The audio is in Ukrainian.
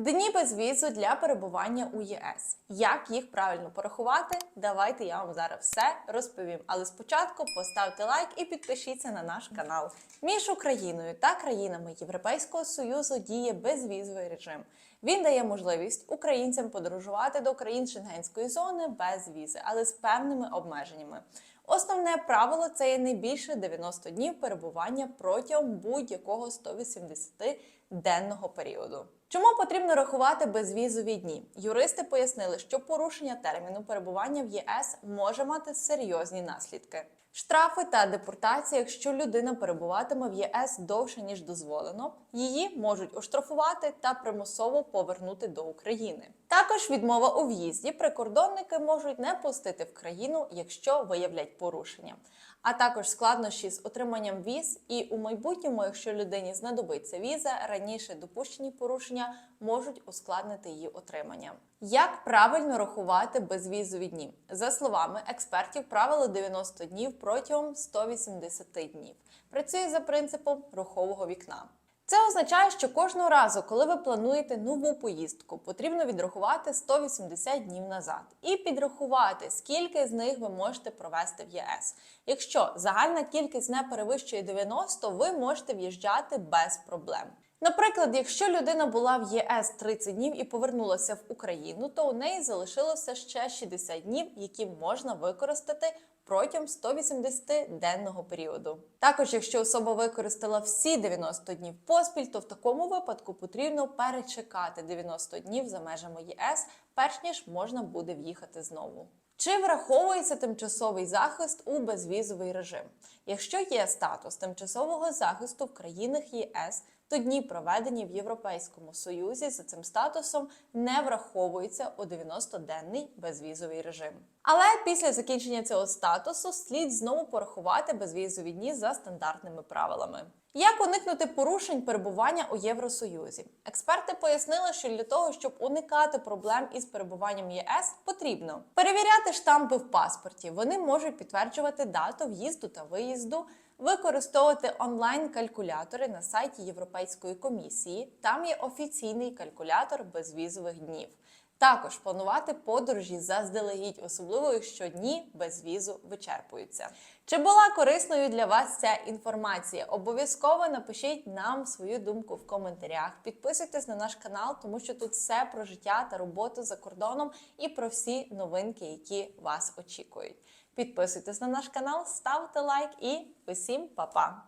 Дні без візу для перебування у ЄС. Як їх правильно порахувати? Давайте я вам зараз все розповім. Але спочатку поставте лайк і підпишіться на наш канал. Між Україною та країнами Європейського Союзу діє безвізовий режим. Він дає можливість українцям подорожувати до країн Шенгенської зони без візи, але з певними обмеженнями. Основне правило це є не більше 90 днів перебування протягом будь-якого 180-денного періоду. Чому потрібно рахувати безвізові дні? Юристи пояснили, що порушення терміну перебування в ЄС може мати серйозні наслідки. Штрафи та депортація, якщо людина перебуватиме в ЄС довше ніж дозволено, її можуть оштрафувати та примусово повернути до України. Також відмова у в'їзді прикордонники можуть не пустити в країну, якщо виявлять порушення. А також складнощі з отриманням віз, і у майбутньому, якщо людині знадобиться віза, раніше допущені порушення можуть ускладнити її отримання. Як правильно рахувати безвізові дні? За словами експертів, правило 90 днів протягом 180 днів працює за принципом рухового вікна. Це означає, що кожного разу, коли ви плануєте нову поїздку, потрібно відрахувати 180 днів назад і підрахувати, скільки з них ви можете провести в ЄС. Якщо загальна кількість не перевищує 90, ви можете в'їжджати без проблем. Наприклад, якщо людина була в ЄС 30 днів і повернулася в Україну, то у неї залишилося ще 60 днів, які можна використати протягом 180-денного періоду. Також, якщо особа використала всі 90 днів поспіль, то в такому випадку потрібно перечекати 90 днів за межами ЄС, перш ніж можна буде в'їхати знову. Чи враховується тимчасовий захист у безвізовий режим? Якщо є статус тимчасового захисту в країнах ЄС, то дні, проведені в Європейському Союзі за цим статусом, не враховуються у 90-денний безвізовий режим. Але після закінчення цього статусу слід знову порахувати безвізові дні за стандартними правилами. Як уникнути порушень перебування у Євросоюзі? Експерти пояснили, що для того, щоб уникати проблем із перебуванням ЄС, потрібно перевіряти штампи в паспорті. Вони можуть підтверджувати дату в'їзду та виїзду, використовувати онлайн-калькулятори на сайті Європейської комісії. Там є офіційний калькулятор безвізових днів. Також планувати подорожі заздалегідь, особливо якщо дні без візу вичерпуються. Чи була корисною для вас ця інформація? Обов'язково напишіть нам свою думку в коментарях. Підписуйтесь на наш канал, тому що тут все про життя та роботу за кордоном і про всі новинки, які вас очікують. Підписуйтесь на наш канал, ставте лайк і усім па-па!